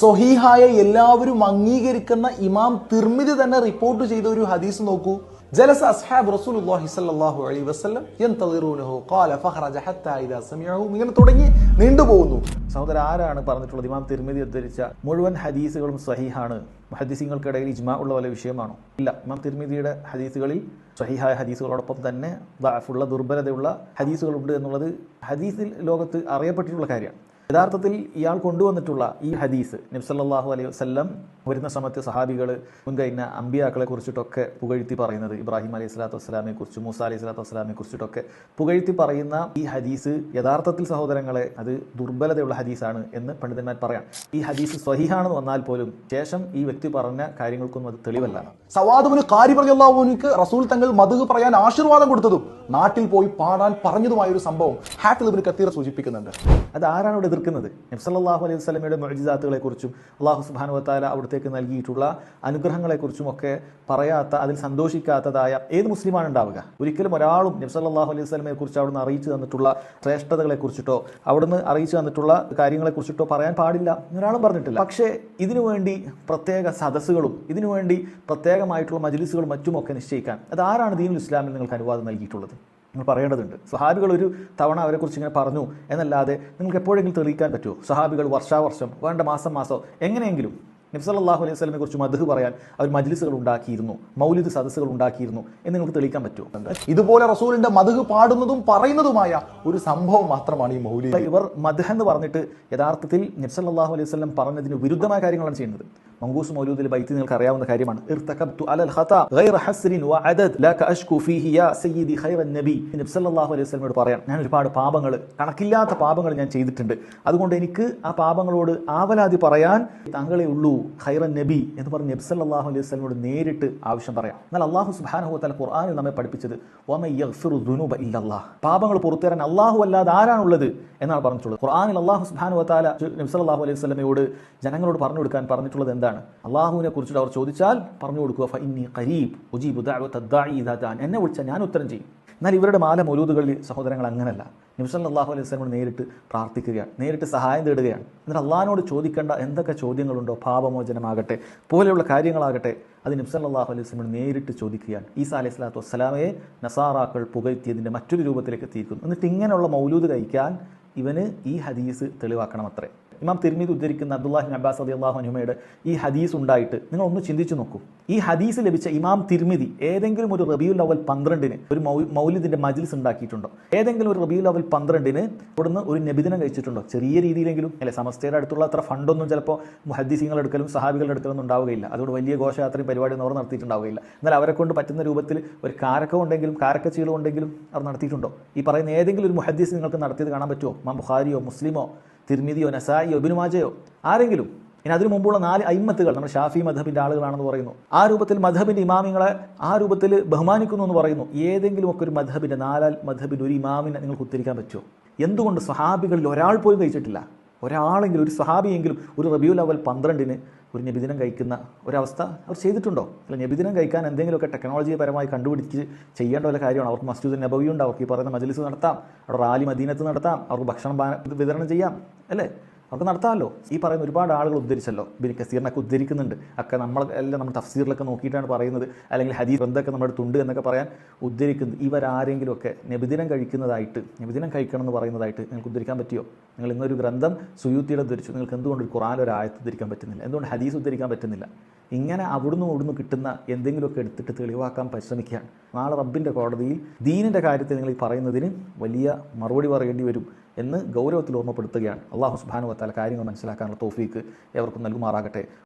സൊഹീഹായ എല്ലാവരും അംഗീകരിക്കുന്ന ഇമാം തിർമിതി തന്നെ റിപ്പോർട്ട് ചെയ്ത ഒരു ഹദീസ് നോക്കൂ. ജലസ അസ്ഹാബ് റസൂലുള്ളാഹി സ്വല്ലല്ലാഹു അലൈഹി വസല്ലം യന്തളിറൂനഹു ഖാല ഫഖറജ ഹത്താ ഇദാ സമിഅഹു ഇങ്ങനെ തുടങ്ങി നീണ്ടുപോകുന്നു സഹോദരൻ ആരാണ് പറഞ്ഞിട്ടുള്ളത്? ഇമാം തിരുമതി ഉദ്ധരിച്ച മുഴുവൻ ഹദീസുകളും സഹിഹാണ്. ഹദീസിങ്ങൾക്കിടയിൽ ഇജ്മാ ഉള്ള പോലെ വിഷയമാണോ? ഇല്ല. ഇമാം തിർമിദിയുടെ ഹദീസുകളിൽ സഹിഹായ ഹദീസുകളോടൊപ്പം തന്നെ ദഅഫുള്ള ദുർബലതയുള്ള ഹദീസുകളുണ്ട് എന്നുള്ളത് ഹദീസിൽ ലോകത്ത് അറിയപ്പെട്ടിട്ടുള്ള കാര്യമാണ്. യഥാർത്ഥത്തിൽ ഇയാൾ കൊണ്ടുവന്നിട്ടുള്ള ഈ ഹദീസ് നബ്സല്ലാഹു അലൈഹി വസ്ല്ലം വരുന്ന സമയത്ത് സഹാബികൾ മുൻകഴിഞ്ഞ അമ്പിയാക്കളെ കുറിച്ചിട്ടൊക്കെ പുകഴ്ത്തി പറയുന്നത് ഇബ്രാഹിം അലൈഹി സ്വലാത്തു വസ്സലാമെ കുറിച്ച് മൂസ അലൈഹി സ്വലാത്തു വസ്സലാമെ കുറിച്ചിട്ടൊക്കെ പുകഴ്ത്തി പറയുന്ന ഈ ഹദീസ് യഥാർത്ഥത്തിൽ സഹോദരങ്ങളെ അത് ദുർബലതയുള്ള ഹദീസാണ് എന്ന് പണ്ഡിതന്മാർ പറയാം. ഈ ഹദീസ് സ്വഹിഹാണെന്ന് വന്നാൽ പോലും ശേഷം ഈ വ്യക്തി പറഞ്ഞ കാര്യങ്ങൾക്കൊന്നും അത് തെളിവല്ല. സവാദുവിന് കാര്യ പറഞ്ഞുള്ളവനിക്ക് റസൂൽ തങ്ങൾ മധു പറയാൻ ആശീർവാദം കൊടുത്തതും നാട്ടിൽ പോയി പാടാൻ പറഞ്ഞതുമായ ഒരു സംഭവം ഹാറ്റിൽ കത്തീർ സൂചിപ്പിക്കുന്നുണ്ട്. അത് ആരാണ് ഇവിടെ എതിർക്കുന്നത് നബ്സല്ലാഹു അലൈഹി വസ്ലമയുടെ മൊഴിജാത്തുകളെ കുറിച്ചും അള്ളാഹു സുബാനു വത്താല അവിടത്തേക്ക് നൽകിയിട്ടുള്ള അനുഗ്രഹങ്ങളെക്കുറിച്ചും ഒക്കെ പറയാത്ത അതിൽ സന്തോഷിക്കാത്തതായ ഏത് മുസ്ലിമാണ് ഉണ്ടാവുക? ഒരിക്കലും ഒരാളും നബ്സല്ലാഹു അലൈഹി സ്വലമയെ കുറിച്ച് അവിടുന്ന് അറിയിച്ചു തന്നിട്ടുള്ള ശ്രേഷ്ഠതകളെ കുറിച്ചിട്ടോ അവിടുന്ന് അറിയിച്ചു തന്നിട്ടുള്ള കാര്യങ്ങളെ കുറിച്ചിട്ടോ പറയാൻ പാടില്ല ഒരാളും പറഞ്ഞിട്ടില്ല. പക്ഷേ ഇതിനുവേണ്ടി പ്രത്യേക സദസ്സുകളും ഇതിനുവേണ്ടി പ്രത്യേകമായിട്ടുള്ള മജ്ലിസുകളും മറ്റുമൊക്കെ നിശ്ചയിക്കാൻ അത് ആരാണ് ദീനുൽ ഇസ്ലാമിൽ നിങ്ങൾക്ക് അനുവാദം നൽകിയിട്ടുള്ളത്? നിങ്ങൾ പറയേണ്ടതുണ്ട്. സഹാബികൾ ഒരു തവണ അവരെക്കുറിച്ച് ഇങ്ങനെ പറഞ്ഞു എന്നല്ലാതെ നിങ്ങൾക്ക് എപ്പോഴെങ്കിലും തെളിയിക്കാൻ പറ്റുമോ? സഹാബികൾ വർഷാവർഷം വേണ്ട മാസം മാസം എങ്ങനെയെങ്കിലും നബ്സല്ലാഹു അലൈഹി സ്വലമെ കുറിച്ച് മധു പറയാൻ അവർ മജ്ലിസുകൾ ഉണ്ടാക്കിയിരുന്നു മൗലിദ് സദസ്സുകൾ ഉണ്ടാക്കിയിരുന്നു എന്ന് നിങ്ങൾക്ക് തെളിയിക്കാൻ പറ്റുമോ? ഇതുപോലെ റസൂലിന്റെ മധു പാടുന്നതും പറയുന്നതുമായ ഒരു സംഭവം മാത്രമാണ് ഈ മൗലി ഇവർ മധു എന്ന് പറഞ്ഞിട്ട് യഥാർത്ഥത്തിൽ നബ്സല്ലാഹു അലൈഹി സ്വലം പറഞ്ഞതിന് വിരുദ്ധമായ കാര്യങ്ങളാണ് ചെയ്യുന്നത്. മങ്കൂസ് മൗലൂദിൽ ബൈത്തി നിങ്ങൾക്ക് അറിയാവുന്ന കാര്യമാണ്. ഇർതഖബ്തു അലൽ ഖതാ ഗൈറ ഹസ്രിൻ വ അദദ് ലാ കഅഷ്കു ഫീഹി യാ സയ്യിദി ഖൈറൻ നബി. നബി സല്ലല്ലാഹു അലൈഹി വസല്ലമയോട് പറയാം ഞാൻ ഒരുപാട് പാപങ്ങൾ കണക്കില്ലാത്ത പാപങ്ങൾ ഞാൻ ചെയ്തിട്ടുണ്ട്. അതുകൊണ്ട് എനിക്ക് ആ പാപങ്ങളോട് ആവലാതി പറയാൻ താങ്കളെ ഉള്ളൂ ഖൈറൻ നബി എന്ന് പറഞ്ഞ് നബി സല്ലല്ലാഹു അലൈഹി വസല്ലമയോട് നേരിട്ട് ആവശ്യം പറയാം. എന്നാൽ അല്ലാഹു സുബ്ഹാനഹു വതാല ഖുർആനിൽ നമ്മെ പഠിപ്പിച്ചത് വമൻ യഗ്ഫിറു ദുനൂബ ഇല്ലല്ലാഹ് പാപങ്ങൾ പുറത്തുതരാൻ അല്ലാഹു അല്ലാതെ ആരാണുള്ളത് എന്നാണ് പറഞ്ഞിട്ടുള്ളത്. ഖുർആനിൽ അല്ലാഹു സുബ്ഹാനഹു വതാല നബി സല്ലല്ലാഹു അലൈഹി വസല്ലമയോട് ജനങ്ങളോട് പറഞ്ഞു കൊടുക്കാൻ പറഞ്ഞിട്ടുള്ളത് എന്താണ്? അള്ളാഹുവിനെ കുറിച്ചിട്ട് അവർ ചോദിച്ചാൽ പറഞ്ഞു കൊടുക്കുക ഫഇന്നി ഖരീബ് ഉജീബു ദാൻ എന്നെ വിളിച്ചാൽ ഞാൻ ഉത്തരം ചെയ്യും. എന്നാൽ ഇവരുടെ മാല മൗലൂദുകളിൽ സഹോദരങ്ങൾ അങ്ങനല്ല. നിമിഷം അള്ളാഹു അലൈഹി വസ്ലമോട് നേരിട്ട് പ്രാർത്ഥിക്കുകയാണ് നേരിട്ട് സഹായം തേടുകയാണ്. എന്നിട്ട് അള്ളാഹിനോട് ചോദിക്കേണ്ട എന്തൊക്കെ ചോദ്യങ്ങളുണ്ടോ പാപമോചനമാകട്ടെ പോലെയുള്ള കാര്യങ്ങളാകട്ടെ അത് നബ്സല്ലാഹു അലൈഹി വസ്ലമോട് നേരിട്ട് ചോദിക്കുകയാണ്. ഈസാ അലൈഹി സ്വലാത്തു വസ്സലാമയെ നസാറാക്കൾ പുകഴ്ത്തിയതിന്റെ മറ്റൊരു രൂപത്തിലേക്ക് എത്തിയിരിക്കുന്നു. എന്നിട്ട് ഇങ്ങനെയുള്ള മൗലൂദ് കഴിക്കാൻ ഇവന് ഈ ഹദീസ് തെളിവാക്കണം അത്രേ ഇമാം തിരുമീത് ഉദ്ധരിക്കുന്ന അബ്ദുല്ലാഹിൻ അബ്ബാസ് അലി അള്ളാഹു അനുമയുടെ ഈ ഹദീസ് ഉണ്ടായിട്ട് നിങ്ങൾ ഒന്ന് ചിന്തിച്ചു നോക്കൂ. ഈ ഹദീസ് ലഭിച്ച ഇമാം തിരുമിതി ഏതെങ്കിലും ഒരു റബിയുൽ അവൽ പന്ത്രണ്ടിന് ഒരു മൗ മൗലിദിന്റെ മജിൽസ് ഉണ്ടാക്കിയിട്ടുണ്ടോ? ഏതെങ്കിലും ഒരു റബിയുൽ അവൽ പന്ത്രണ്ടിന് ഇവിടുന്ന് ഒരു നബിദിനം കഴിച്ചിട്ടുണ്ടോ? ചെറിയ രീതിയിലെങ്കിലും? അല്ലെ സമസ്തയുടെ അടുത്തുള്ള അത്ര ഫണ്ടൊന്നും ചിലപ്പോൾ മുഹദ്ദീസിങ്ങളുടെ അടുക്കലും സഹാബികളുടെ എടുക്കലൊന്നും ഉണ്ടാവുകയില്ല. അതുകൊണ്ട് വലിയ ഘോഷയാത്രയും പരിപാടി അവർ നടത്തിയിട്ടുണ്ടാവുകയില്ല. എന്നാൽ അവരെ കൊണ്ട് പറ്റുന്ന രൂപത്തിൽ ഒരു കാരക്കം ഉണ്ടെങ്കിലും കാരക്കച്ചീളം ഉണ്ടെങ്കിലും അവർ നടത്തിയിട്ടുണ്ടോ? ഈ പറയുന്ന ഏതെങ്കിലും ഒരു മുഹദ്ദീസ് നിങ്ങൾക്ക് നടത്തിയത് കാണാൻ പറ്റുമോ? മാം ബുഖാരിയോ മുസ്ലിമോ തിരുമിതിയോ നസായിയോ ബിനുമാജയോ ആരെങ്കിലും ഇനി അതിനു മുമ്പുള്ള നാല് അയിമത്തുകൾ നമ്മൾ ഷാഫി മധബിന്റെ ആളുകളാണെന്ന് പറയുന്നു. ആ രൂപത്തിൽ മധബിന്റെ ഇമാമിങ്ങളെ ആ രൂപത്തിൽ ബഹുമാനിക്കുന്നു എന്ന് പറയുന്നു. ഏതെങ്കിലും ഒക്കെ ഒരു മധബിന്റെ നാലാൽ മധബിന്റെ ഒരു ഇമാമിനെ നിങ്ങൾക്ക് ഉത്തരിക്കാൻ പറ്റുമോ? എന്തുകൊണ്ട് സ്വഹാബികളിൽ ഒരാൾ പോലും കഴിച്ചിട്ടില്ല? ഒരാളെങ്കിലും ഒരു സഹാബിയെങ്കിലും ഒരു റബിയുൽ അവൽ പന്ത്രണ്ടിന് ഒരു നബിദിനം കഴിക്കുന്ന ഒരവസ്ഥ അവർ ചെയ്തിട്ടുണ്ടോ? അല്ല നബിദിനം കഴിക്കാൻ എന്തെങ്കിലുമൊക്കെ ടെക്നോളജി പരമായി കണ്ടുപിടിച്ച് ചെയ്യേണ്ട ഒരു കാര്യമാണ്? അവർക്ക് മസ്ജിദ് നബവിയുണ്ട് അവർക്ക് ഈ പറയുന്ന മജ്ലിസ് നടത്താം. അവിടെ റാലി മദീനത്ത് നടത്താം. അവർക്ക് ഭക്ഷണം വിതരണം ചെയ്യാം. അല്ലേ? അവർക്ക് നടത്താമല്ലോ. ഈ പറയുന്ന ഒരുപാട് ആളുകൾ ഉദ്ധരിച്ചല്ലോ. ബിൻ കസീറിനൊക്കെ ഉദ്ധരിക്കുന്നുണ്ട്. ഒക്കെ നമ്മൾ എല്ലാം നമ്മൾ തഫ്സീറിലൊക്കെ നോക്കിയിട്ടാണ് പറയുന്നത്. അല്ലെങ്കിൽ ഹദീസ് ബന്ധമൊക്കെ നമ്മുടെ തുണ്ട് എന്നൊക്കെ പറയാൻ ഉദ്ധരിക്കുന്നത് ഇവരാരെങ്കിലുമൊക്കെ നബിദിനം കഴിക്കുന്നതായിട്ട് നബിദിനം കഴിക്കണം എന്ന് പറയുന്നതായിട്ട് നിങ്ങൾക്ക് ഉദ്ധരിക്കാൻ പറ്റിയോ? നിങ്ങൾ ഇന്നൊരു ഗ്രന്ഥം സുയൂത്തിയുടെ ഉദ്ധരിച്ചു. നിങ്ങൾക്ക് എന്തുകൊണ്ട് ഖുറാൻ ഒരു ആയത്ത് ഉദ്ധരിക്കാൻ പറ്റുന്നില്ല? എന്തുകൊണ്ട് ഹദീസ് ഉദ്ധരിക്കാൻ പറ്റുന്നില്ല? ഇങ്ങനെ അവിടുന്ന് ഇവിടുന്ന് കിട്ടുന്ന എന്തെങ്കിലുമൊക്കെ എടുത്തിട്ട് തെളിവാക്കാൻ പരിശ്രമിക്കുകയാണ് നാളെ റബ്ബിന്റെ കോടതിയിൽ ദീനിന്റെ കാര്യത്തിൽ നിങ്ങൾ ഈ പറയുന്നതിന് വലിയ മറുപടി പറയേണ്ടി വരും എന്ന് ഗൗരവത്തിൽ ഓർമ്മപ്പെടുത്തുകയാണ്. അള്ളാഹു സുബാനു വത്താല കാര്യങ്ങൾ മനസ്സിലാക്കാനുള്ള തോഫീക്ക് എവർക്കും നൽകുമാറാകട്ടെ.